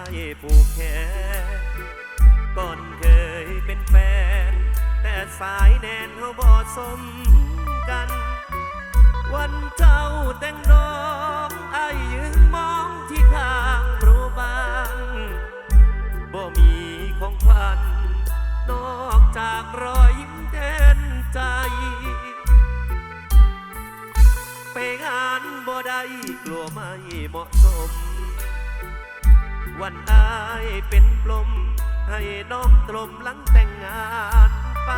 ายผูกแขนก่อนเคยเป็นแฟน แต่สายแนนเขาบอสมกัน วันเจ้าแต่งดอกไอายยืนมองที่ทางรู้บางบ่มีของขวัญนอกจากรอยยิ้มแทนใจ ไปงานบ่ได้กลัวไม่เหมาะสม วันอายเป็นปลม ให้น้องตรมหลังแต่งงานไป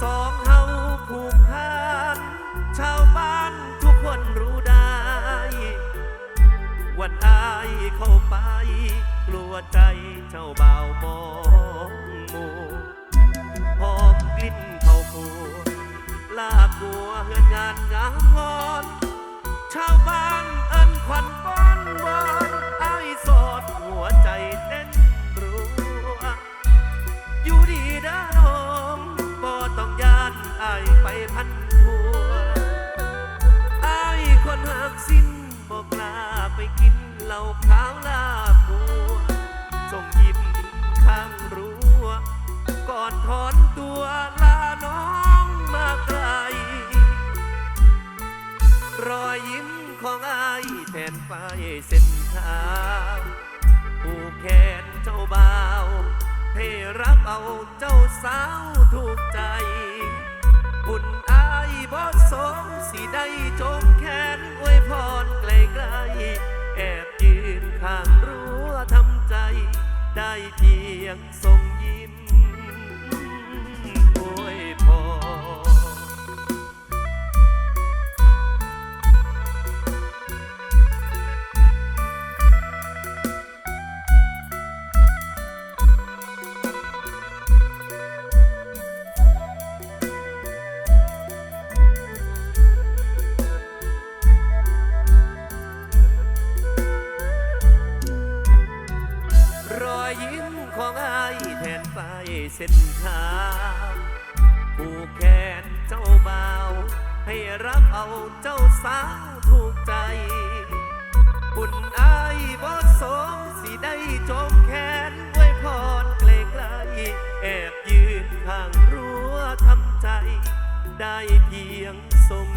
สองเฮาผูกพันชาวบ้านทุกคนรู้ได้ วันอายเข้าไป กลัวใจเจ้าบ่าวมองมูหอมกลิ่นเขาคูลากลัวเฮือนงานงามงอน ชาวบ้านเอิ้นขวัญป้อนวอน โสดหัวใจเต้นรัว อยู่ดีด้อน้องบ่ต้องยานอายไปพันทัวอายคนหักสิ้นบอกลาไปกินเหล้าขาวลาบัวส่งยิ้มข้างรั้วก่อนถอนตัวลาน้องมาไกล รอยยิ้มของอายแทนไปเส้นทาง เจ้าบ่าวให้รับเอาเจ้าสาวถูกใจ บุญอายบอสมสิได้จมแขนอวยพรไกลๆแอบยืนข้างรั้วทำใจ ได้เพียงส่งยิ้ม ส้นทางผู้แขนเจ้าบ่าว ให้รับเอาเจ้าสาวถูกใจ บุญอายบ่สมสิได้จมแขนไว้พรไกลๆแอบยืนข้างรั้วทำใจ ได้เพียงส้ม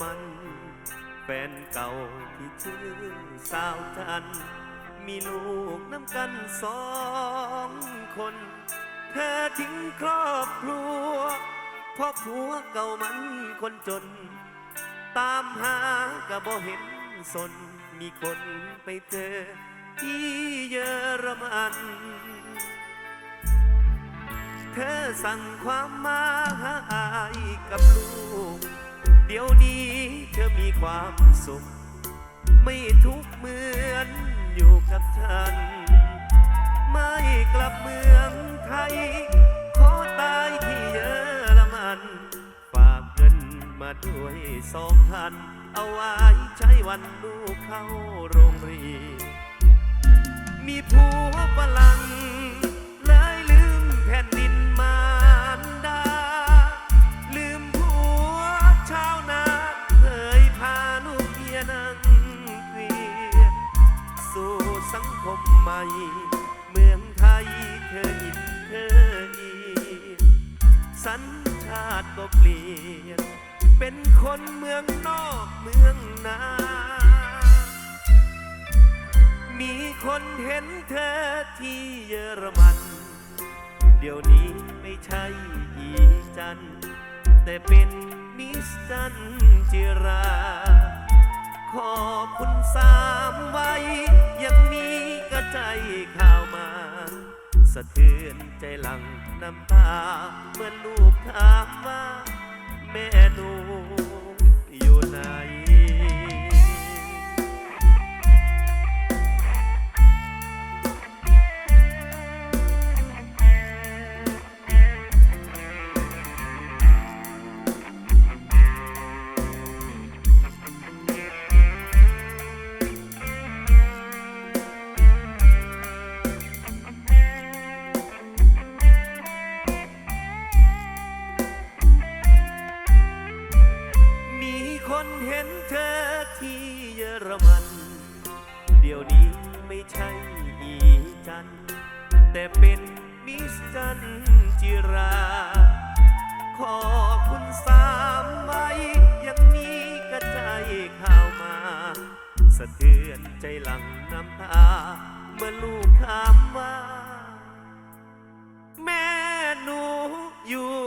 มัน แฟนเก่าที่ชื่อสาวจัน มีลูกน้ำกันสองคน เธอทิ้งครอบครัวเพราะผัวเก่ามันคนจน ตามหาก็บ่เห็นสน มีคนไปเจอที่เยอรมัน เธอสั่งความมาหาอายกับลูก เดี๋ยวนี้เธอมีความสุข ไม่ทุกเหมือนอยู่กับฉัน ไม่กลับเมืองไทย ขอตายที่เยอรมัน ฝากเงินมาด้วยสองพัน เอาไว้ใช้วันลูกเข้าโรงเรียนมีผัวฝรั่ง สังคมใหม่ เมืองไทยเธออินเธออีสัญชาติก็เปลี่ยน เป็นคนเมืองนอกเมืองนา มีคนเห็นเธอที่เยอรมัน เดี๋ยวนี้ไม่ใช่อีจัน แต่เป็นมิสจันจิรา ขอบคุณสามไว้ ยังมีกระใจข่าวมา สะเทือนใจหลังน้ำตา เมื่อลูกถามว่า แม่หนูอยู่ไหนามว่า แม่หนูอยู่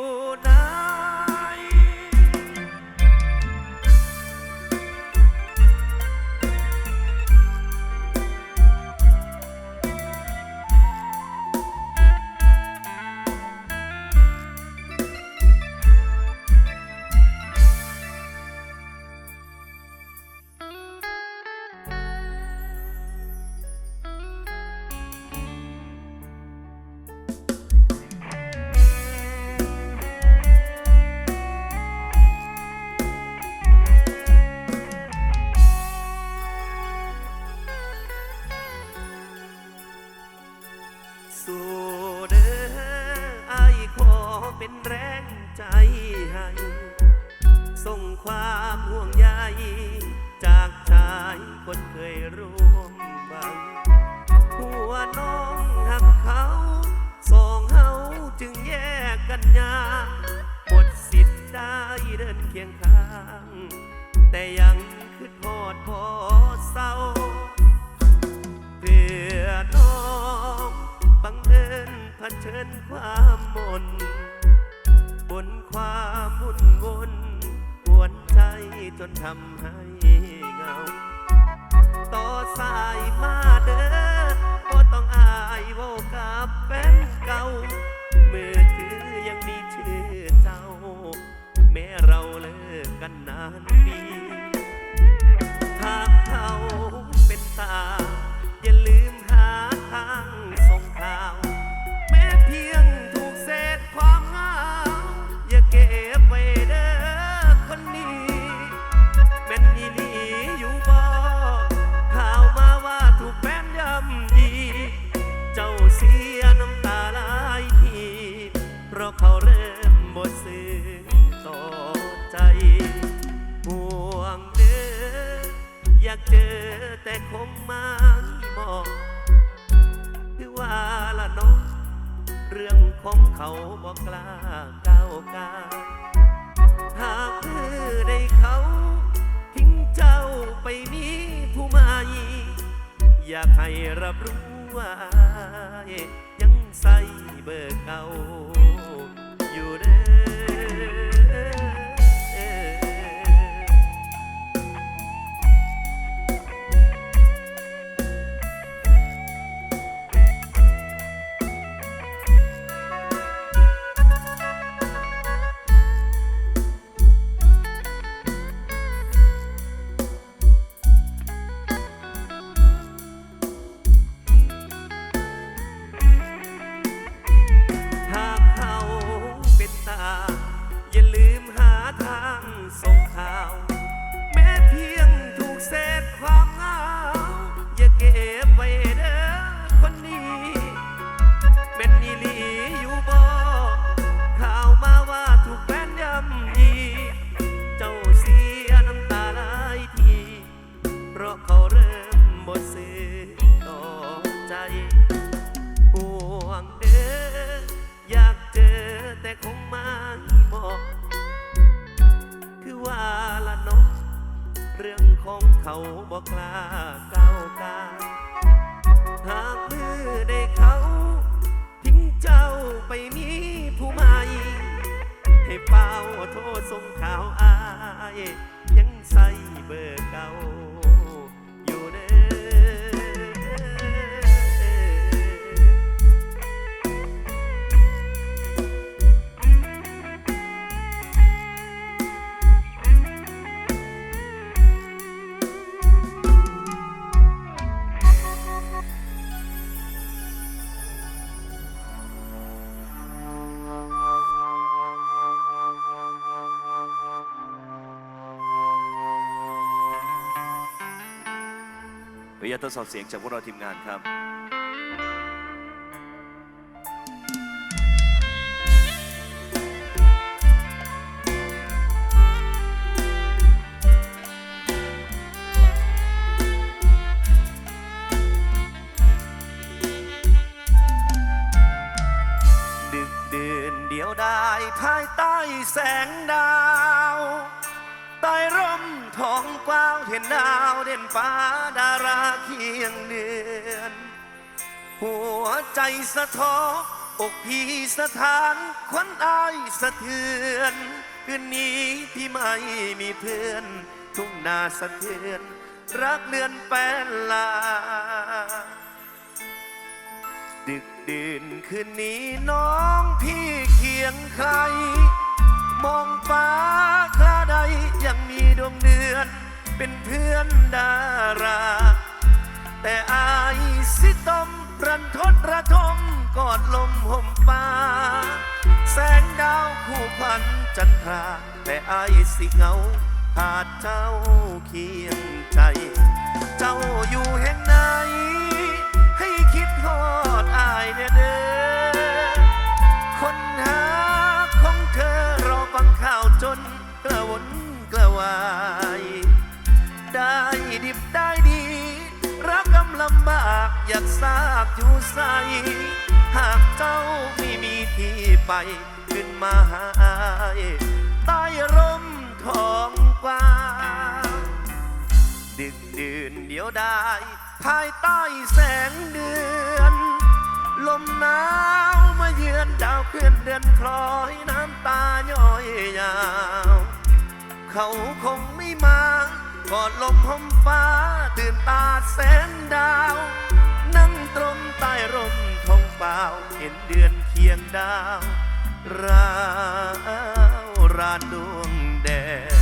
สู่เด้อไอายขอเป็นแรงใจให้ ส่งความห่วงใยจากชายคนเคยร่วมบังหัวน้องหักเขาสองเฮาจึงแยกกันยากหมดสิทธิ์ได้เดินเคียงข้าง แต่ยังคือทอดพอเศร้า เผชิญความมน บนความวุ่นวนปวนใจจนทำให้เงา ต่อสายมาเด้อก็ต้องอายว่ากับแฟนเก่ามือถือยังมีชื่อเจ้า แม้เราเลิกกันนานปี เจอแต่คงไม่มองคือว่าละน้อง เรื่องของเขาบอกกล้าก้าวกายหากเธอได้เขาทิ้งเจ้าไปมีผู้ใหม่อยากให้รับรู้ว่ายังใส่เบอร์เก่าอยู่เด้อ แต่คงไม่เหมาะคือว่าละน้อง เรื่องของเขาบอกกล้าก้าวกายหากมือได้เขาทิ้งเจ้าไปมีผู้ใหม่ให้เฝ้าโทษส่งข่าวอาย ยังใส่เบอร์เก่า ญาตทดสอบเสียงจากพวกเราทีมงานครับ เด่นฟ้าดาราเคียงเดือน หัวใจสะท้ออกพี่สถานควันอายสะเทือนคืนนี้พี่ไม่มีเพื่อน ทุ่งนาสะเทือน รักเลือนแปลนลา ดึกดื่นคืนนี้น้องพี่เคียงใคร มองฟ้าคลาใดยังมีดวงเดือน เป็นเพื่อนดารา แต่อายสิตมรันทดระทมกอดลมห่มฟ้า แสงดาวคู่ขวัญจันทรา แต่อายสิเงาขาดเจ้าเคียงใจ เจ้าอยู่แห่งไหน ให้คิดทอดอายเด้อเด้อคนหาของเธอรอฟังข่าวจนกระวนกระวาย ได้ดิบได้ดี รักกำลำบากอยากทราบอยู่ใส หากเจ้าไม่มีที่ไปขึ้นมาหาอายใต้ร่มทองกว้างดึกดื่นเดียวได้ ภายใต้แสงเดือน ลมหนาวมาเยือนดาวเคลื่อนเดือนคล้อยน้ำตาย้อยยาว เขาคงไม่มา กอดลมหมฟ้าตื่นตาแสงดาว นั่งตรงใต้ร่มทงเปล่าเห็นเดือนเคียงดาว ราวรานดวงแดง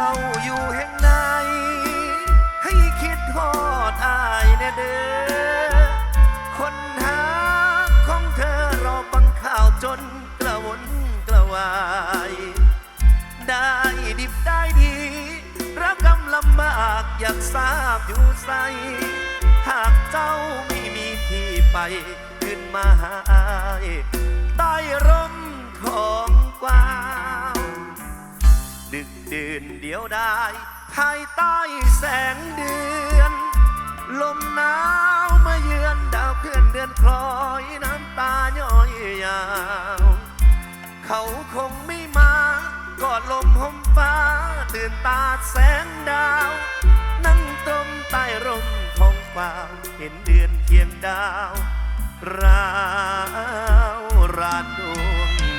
จ้าอยู่แห่งไหน ให้คิดทอดอายแน่เด้อ คนหาของเธอรอฟังข่าวจนกระวนกระวาย ได้ดิบได้ดีรักกำลำบากอยากทราบอยู่ใส หากเจ้าไม่มีที่ไปขึ้นมาหาอายใต้ร่มของกวาง ดื่นเดียวได้ภายใต้แสงเดือน ลมหนาวมาเยือนดาวเคลื่อนเดือนคล้อยน้ำตาย้อยยาว เขาคงไม่มากอดลมห่มฟ้า ตื่นตาแสงดาว นั่งตรงใต้ร่มทองเปล่าเห็นเดือนเคียงดาว ราวราดวง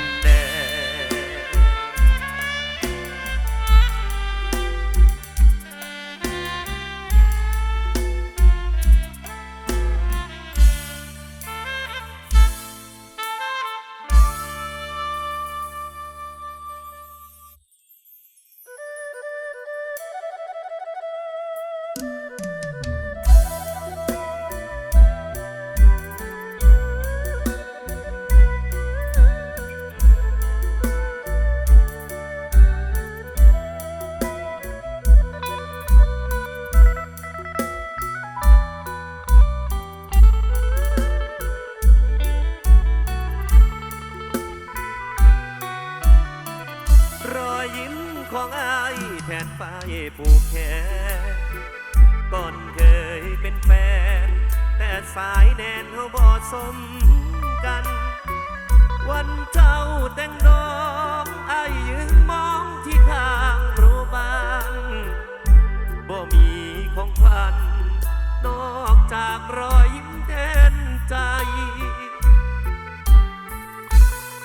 จากรอยยิ้มเด่นใจ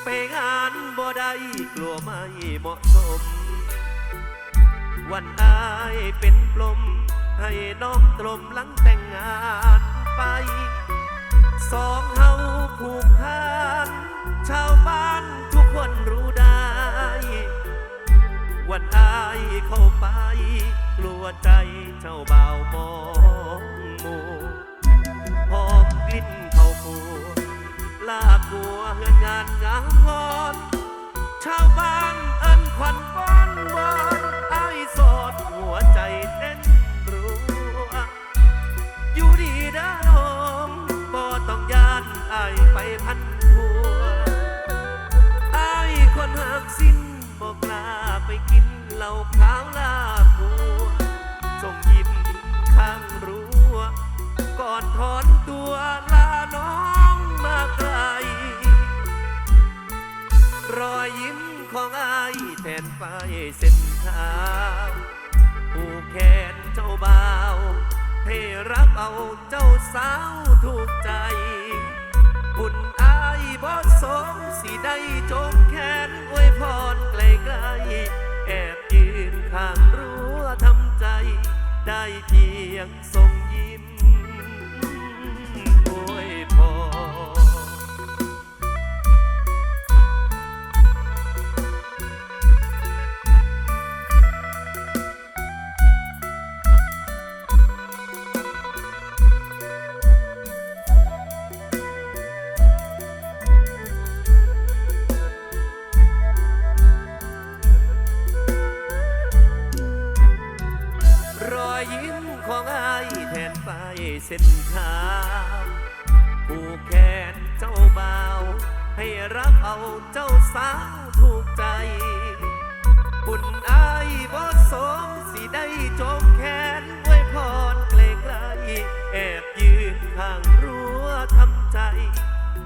ไปงานบ่ได้กลัวไม่เหมาะสม วันอายเป็นปลม ให้น้องตรมหลังแต่งงานไป สองเฮาผูกพันชาวบ้านทุกคนรู้ได้ วันอายเข้าไป กลัวใจเจ้าเบาวมอง หมูหอมกลิ่นเข้าปูลาบัวเฮือนงานงามงอนชาวบ้านเอิ้นขวัญป้อนวอนไอ้ายโสดหัวใจเต้นรัวอยู่ดีด้อน้องบ่ต้องยานไอ้ไปพันทัวไอ้คนหักสิ้นบ่กล้าไปกินเหล้าขาวลาบบัว อนถอนตัวลาน้องมาไกล รอยยิ้มของอายแทนไปเส้นทางผู้แขนเจ้าบ่าวให้รับเอาเจ้าสาวถูกใจ บุญอายบ่สมสิได้จงแขนอวยพรไกลๆแอบยืนข้างรั้วทำใจ ได้เพียงทรง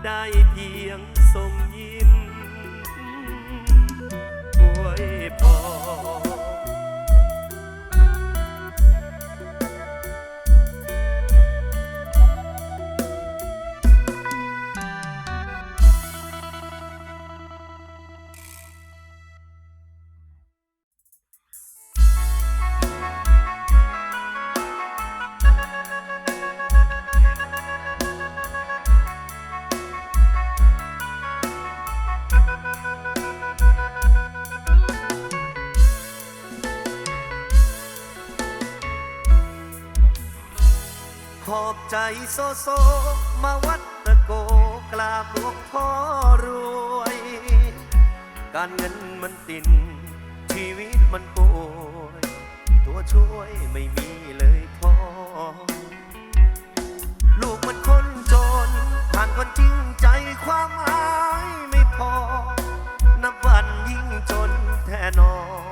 ได้เพีย ใจโซโซ มาวัดตะโกกราบหลวงพ่อรวย การเงินมันติน ชีวิตมันป่วย ตัวช่วยไม่มีเลยพอ ลูกมันคนจน ผ่านคนจริงใจความหมายไม่พอ นับวันยิ่งจนแท่นอข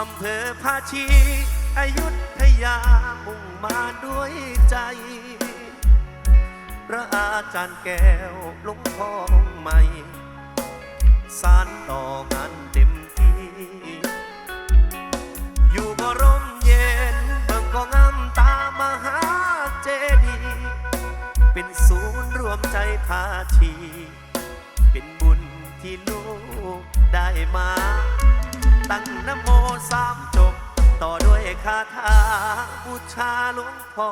อำเภอภาชีอายุธยามุ่งมาด้วยใจ พระอาจารย์แก้วหลวงพ่อองค์ใหม่สารต่องานเต็มที่ อยู่ก็ร่มเย็นเบิ่งก็งามตามหาเจดีย์เป็นศูนย์รวมใจทาชี เป็นบุญที่ลูกได้มา ตั้งนโมสามจบ ต่อด้วยคาถาบูชาหลวงพ่อ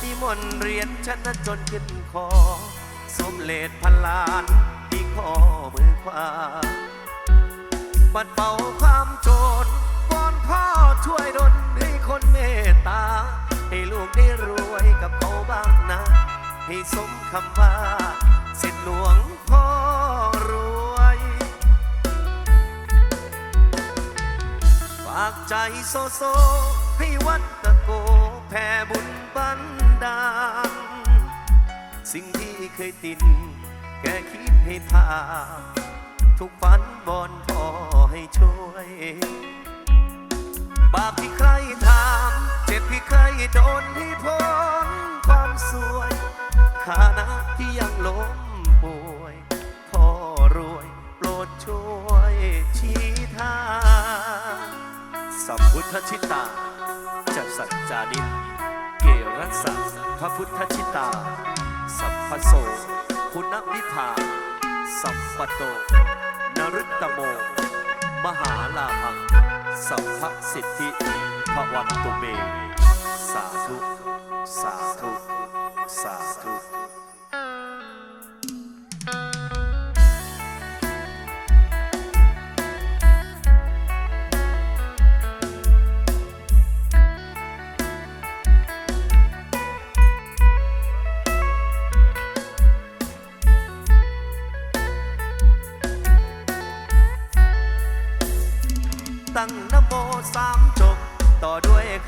ที่มนต์เรียนชนะจนขึ้นคอ สมเลดพันล้านที่ข้อมือขวาปัดเป่าความโจรวอนพ่อช่วยดลให้คนเมตตา ให้ลูกได้รวยกับเขาบ้างนะ ให้สมคำว่าเสร็จหลวง ใจโซโซ ให้วัดตะโกแผ่บุญบันดาลสิ่งที่เคยติดแกคิดให้ผ่าทุกฝันบอนพอให้ช่วย บาปที่ใครทำเจ็บที่ใครโดนให้พ้นความสวยฐานะที่ยังล้มป่วย พ่อรวยโปรดช่วยชี้ทาง พุทธชิตาจัสัจจานิเกรัสสะพระพุทธชิตา สัพพโสคุณวิภา สัพพโต นรุตตโม มหาลาภังสัพพสิทธิภวันตุเม สาธุ สาธุ สาธุ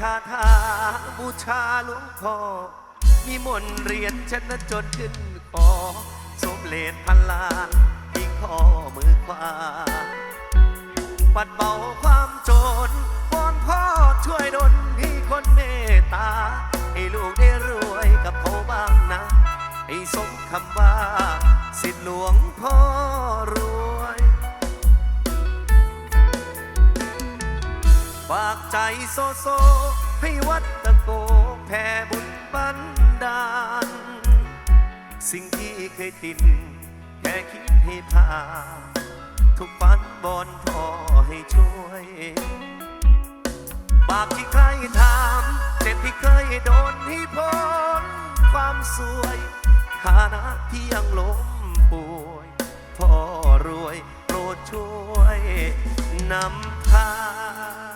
คาถาบูชาหลวงพ่อมีมนเรียนชนะจนขึ้นคอสมเลนพันลานที่ข้อมือขวาปัดเป่าความจนวอนพ่อช่วยดลให้คนเมตตา ให้ลูกได้รวยกับเขาบ้างนะ ให้สมคำว่า สิทธิหลวงพ่อรวย ฝากใจโซโซ ให้วัดตะโกแผ่บุญบันดาล สิ่งที่เคยติดแค่คิดให้พา ทุกปันบอนพ่อให้ช่วยบาปที่ใครทำเจ็บที่เคยโดนให้พ้นความสวยฐานะที่ยังล้มป่วยพ่อรวยโปรดช่วยนำทาง